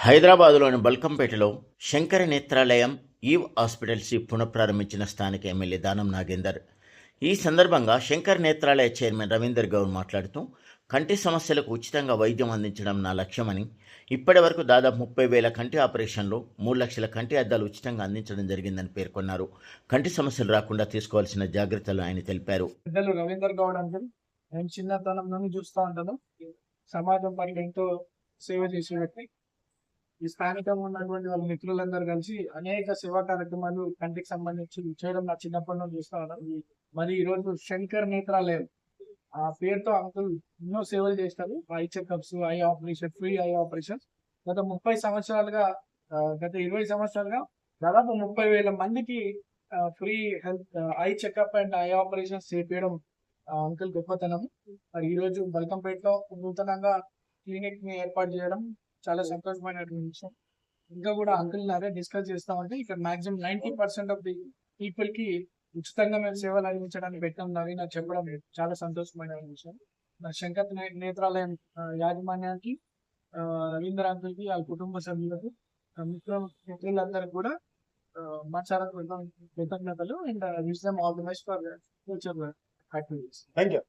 హైదరాబాదులోని బల్కంపేటలో శంకర నేత్రాలయం ఈవ్ హాస్పిటల్స్ పునఃప్రారంభించిన స్థానిక ఎమ్మెల్యే దానం నాగేందర్. ఈ సందర్భంగా శంకర్ నేత్రాలయ చైర్మన్ రవీందర్ గౌడ్ మాట్లాడుతూ కంటి సమస్యలకు ఉచితంగా వైద్యం అందించడం నా లక్ష్యమని ఇప్పటి వరకు దాదాపు ముప్పై వేల కంటి ఆపరేషన్లు మూడు లక్షల కంటి అద్దాలు ఉచితంగా అందించడం జరిగిందని పేర్కొన్నారు. కంటి సమస్యలు రాకుండా తీసుకోవాల్సిన జాగ్రత్తలు ఆయన తెలిపారు. రవీందర్ గౌడ్ అంకుల్ నేను చిన్నతనం నుండి చూస్తూ ఉంటాను. సమాజం పట్ల ఎంతో సేవ చేసే వ్యక్తి. ఈ స్థానికంగా ఉన్నటువంటి వాళ్ళ మిత్రులందరూ కలిసి అనేక సేవా కార్యక్రమాలు కంటికి సంబంధించి చేయడం నా చిన్నప్పటి నుండి చూస్తా ఉన్నాను. మరి ఈ రోజు శంకర్ నేత్రాలయం. ఆ పేరుతో అంకుల్ ఎన్నో సేవలు చేస్తారు. Eye checkups eye operation free eye operation గత ముప్పై సంవత్సరాలుగా గత ఇరవై సంవత్సరాలుగా దాదాపు ముప్పై వేల మందికి free health eye checkup and eye operations చేపించడం అంకుల్ గొప్పతనం. మరి ఈ రోజు బల్కంపేటలో నూతనంగా క్లినిక్ని ఏర్పాటు చేయడం చాలా సంతోషమైనటువంటి విషయం. ఇంకా కూడా అంకుల్ అదే డిస్కస్ చేస్తామంటే ఇక్కడ maximum ninety percent of the పీపుల్కి ఉచితంగా మేము సేవలు అందించడానికి పెట్టాం నవీన చెప్పడం చాలా సంతోషమైన విషయం. నా శంకర్ నేత్రాలయం యాజమాన్యానికి రవీంద్ర అంకుల్కి వాళ్ళ కుటుంబ సభ్యులకు మిత్ర మిత్రులందరికీ కూడా మనసారా కృతజ్ఞతలు. అండ్ విషయం all the best for future activities thank you